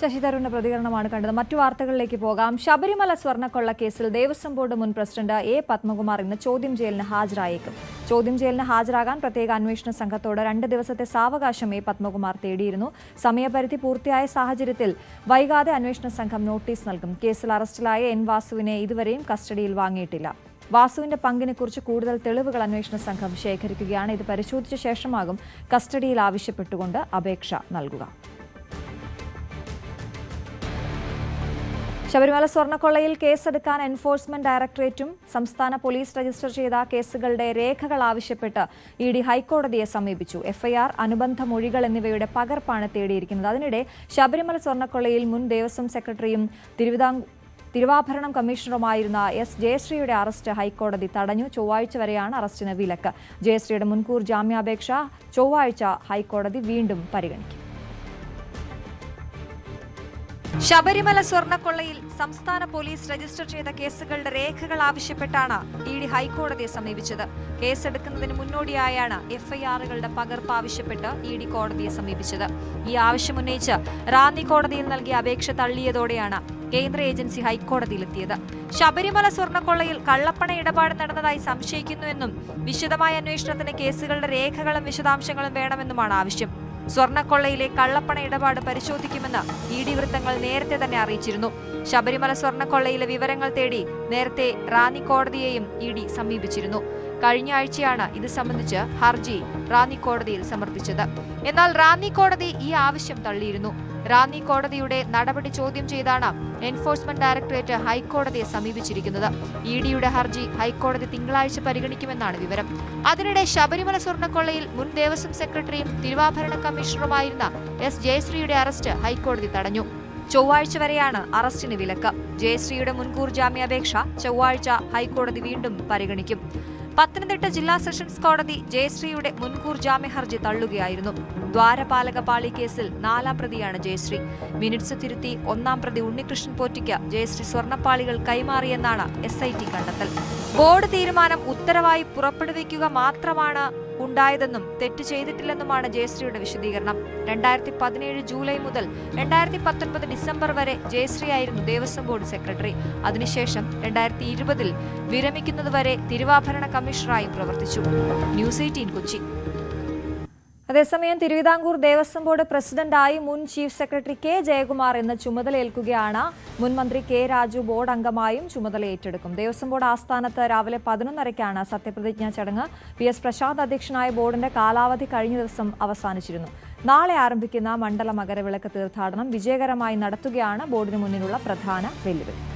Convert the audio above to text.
ശശി പ്രതികരണമാണ് കണ്ടത്. മറ്റു വാർത്തകളിലേക്ക് പോകാം. ശബരിമല സ്വർണക്കൊള്ള കേസിൽ ദേവസ്വം ബോർഡ് മുൻ പ്രസിഡന്റ് എ പത്മകുമാർ ഇന്ന് ചോദ്യം ചെയ്യലിന് ഹാജരായേക്കും. ചോദ്യം ചെയ്യലിന് ഹാജരാകാൻ പ്രത്യേക അന്വേഷണ സംഘത്തോട് രണ്ട് ദിവസത്തെ സാവകാശം എ പത്മകുമാർ തേടിയിരുന്നു. സമയപരിധി പൂർത്തിയായ സാഹചര്യത്തിൽ വൈകാതെ അന്വേഷണ സംഘം നോട്ടീസ് നൽകും. കേസിൽ അറസ്റ്റിലായ എൻ വാസുവിനെ ഇതുവരെയും കസ്റ്റഡിയിൽ വാങ്ങിയിട്ടില്ല. വാസുവിന്റെ പങ്കിനെക്കുറിച്ച് കൂടുതൽ തെളിവുകൾ അന്വേഷണ സംഘം ശേഖരിക്കുകയാണ്. ഇത് പരിശോധിച്ച ശേഷമാകും കസ്റ്റഡിയിൽ ആവശ്യപ്പെട്ടുകൊണ്ട് അപേക്ഷ നൽകുക. ശബരിമല സ്വർണക്കൊള്ളയിൽ കേസെടുക്കാൻ എൻഫോഴ്സ്മെന്റ് ഡയറക്ടറേറ്റും സംസ്ഥാന പോലീസ് രജിസ്റ്റർ ചെയ്ത കേസുകളുടെ രേഖകൾ ആവശ്യപ്പെട്ട് ഇ ഡി ഹൈക്കോടതിയെ സമീപിച്ചു. എഫ്ഐആർ അനുബന്ധ മൊഴികൾ എന്നിവയുടെ പകർപ്പാണ് തേടിയിരിക്കുന്നത്. അതിനിടെ ശബരിമല സ്വർണക്കൊള്ളയിൽ മുൻ ദേവസ്വം സെക്രട്ടറിയും തിരുവിതാംകൂർ തിരുവാഭരണം കമ്മീഷണറുമായിരുന്ന എസ് ജയശ്രീയുടെ അറസ്റ്റ് ഹൈക്കോടതി തടഞ്ഞു. ചൊവ്വാഴ്ച വരെയാണ് അറസ്റ്റിന് വിലക്ക്. ജയശ്രീയുടെ മുൻകൂർ ജാമ്യാപേക്ഷ ചൊവ്വാഴ്ച ഹൈക്കോടതി വീണ്ടും പരിഗണിക്കും. ശബരിമല സ്വർണക്കൊള്ളയിൽ സംസ്ഥാന പോലീസ് രജിസ്റ്റർ ചെയ്ത കേസുകളുടെ രേഖകൾ ആവശ്യപ്പെട്ടാണ് ഇ ഡി ഹൈക്കോടതിയെ സമീപിച്ചത്. കേസെടുക്കുന്നതിന് മുന്നോടിയായാണ് എഫ്ഐആറുകളുടെ പകർപ്പ് ആവശ്യപ്പെട്ട് ഇ ഡി കോടതിയെ സമീപിച്ചത്. ഈ ആവശ്യമുന്നയിച്ച് റാന്നി കോടതിയിൽ നൽകിയ അപേക്ഷ തള്ളിയതോടെയാണ് കേന്ദ്ര ഏജൻസി ഹൈക്കോടതിയിലെത്തിയത്. ശബരിമല സ്വർണക്കൊള്ളയിൽ കള്ളപ്പണ ഇടപാട് നടന്നതായി സംശയിക്കുന്നുവെന്നും വിശദമായ അന്വേഷണത്തിന് കേസുകളുടെ രേഖകളും വിശദാംശങ്ങളും വേണമെന്നുമാണ് ആവശ്യം. സ്വർണക്കൊള്ളയിലെ കള്ളപ്പണ ഇടപാട് പരിശോധിക്കുമെന്ന് ഇ ഡി വൃത്തങ്ങൾ നേരത്തെ തന്നെ അറിയിച്ചിരുന്നു. ശബരിമല സ്വർണക്കൊള്ളയിലെ വിവരങ്ങൾ തേടി നേരത്തെ റാന്നി കോടതിയെയും ഇ ഡി സമീപിച്ചിരുന്നു. കഴിഞ്ഞ ആഴ്ചയാണ് ഇത് സംബന്ധിച്ച് ഹർജി റാന്നി കോടതിയിൽ സമർപ്പിച്ചത്. എന്നാൽ റാന്നി കോടതി ഈ ആവശ്യം തള്ളിയിരുന്നു. റാന്നി കോടതിയുടെ നടപടി ചോദ്യം ചെയ്താണ് എൻഫോഴ്സ്മെന്റ് ഡയറക്ടറേറ്റ് ഹൈക്കോടതിയെ സമീപിച്ചിരിക്കുന്നത്. ഇ ഡിയുടെ ഹർജി ഹൈക്കോടതി തിങ്കളാഴ്ച പരിഗണിക്കുമെന്നാണ് വിവരം. അതിനിടെ ശബരിമല സ്വർണക്കൊള്ളയിൽ മുൻ ദേവസ്വം സെക്രട്ടറിയും തിരുവാഭരണ കമ്മീഷണറുമായിരുന്ന എസ് ജയശ്രീയുടെ അറസ്റ്റ് ഹൈക്കോടതി തടഞ്ഞു. ചൊവ്വാഴ്ച വരെയാണ് അറസ്റ്റിന് വിലക്ക്. ജയശ്രീയുടെ മുൻകൂർ ജാമ്യാപേക്ഷ ചൊവ്വാഴ്ച ഹൈക്കോടതി വീണ്ടും പരിഗണിക്കും. പത്തനംതിട്ട ജില്ലാ സെഷൻസ് കോടതി ജയശ്രീയുടെ മുൻകൂർ ജാമ്യ ഹർജി തള്ളുകയായിരുന്നു. ദ്വാരപാലക പാളി കേസിൽ നാലാം പ്രതിയാണ് ജയശ്രീ. മിനിറ്റ്സ് തിരുത്തി ഒന്നാം പ്രതി ഉണ്ണികൃഷ്ണൻ പോറ്റിക്ക് ജയശ്രീ സ്വർണപ്പാളികൾ കൈമാറിയെന്നാണ് എസ് കണ്ടെത്തൽ. ബോർഡ് തീരുമാനം ഉത്തരവായി പുറപ്പെടുവിക്കുക മാത്രമാണ് ഉണ്ടായതെന്നും തെറ്റ് ചെയ്തിട്ടില്ലെന്നുമാണ് ജയശ്രീയുടെ വിശദീകരണം. രണ്ടായിരത്തി പതിനേഴ് ജൂലൈ മുതൽ രണ്ടായിരത്തി പത്തൊൻപത് ഡിസംബർ വരെ ജയശ്രീ ആയിരുന്നു ദേവസ്വം ബോർഡ് സെക്രട്ടറി. അതിനുശേഷം രണ്ടായിരത്തി ഇരുപതിൽ വിരമിക്കുന്നതുവരെ തിരുവാഭരണ കമ്മീഷണറായും പ്രവർത്തിച്ചു. News eighteen Kochi. അതേസമയം തിരുവിതാംകൂർ ദേവസ്വം ബോർഡ് പ്രസിഡന്റായി മുൻ ചീഫ് സെക്രട്ടറി കെ ജയകുമാർ ഇന്ന് ചുമതലയേൽക്കുകയാണ്. മുൻ മന്ത്രി കെ രാജു ബോർഡ് അംഗമായും ചുമതല ഏറ്റെടുക്കും. ദേവസ്വം ബോർഡ് ആസ്ഥാനത്ത് രാവിലെ പതിനൊന്നരയ്ക്കാണ് സത്യപ്രതിജ്ഞാ ചടങ്ങ്. പി എസ് പ്രശാന്ത് അധ്യക്ഷനായ ബോർഡിന്റെ കാലാവധി കഴിഞ്ഞ ദിവസം അവസാനിച്ചിരുന്നു. നാളെ ആരംഭിക്കുന്ന മണ്ഡല മകരവിളക്ക് തീർത്ഥാടനം വിജയകരമായി നടത്തുകയാണ് ബോർഡിന് മുന്നിലുള്ള പ്രധാന വെല്ലുവിളി.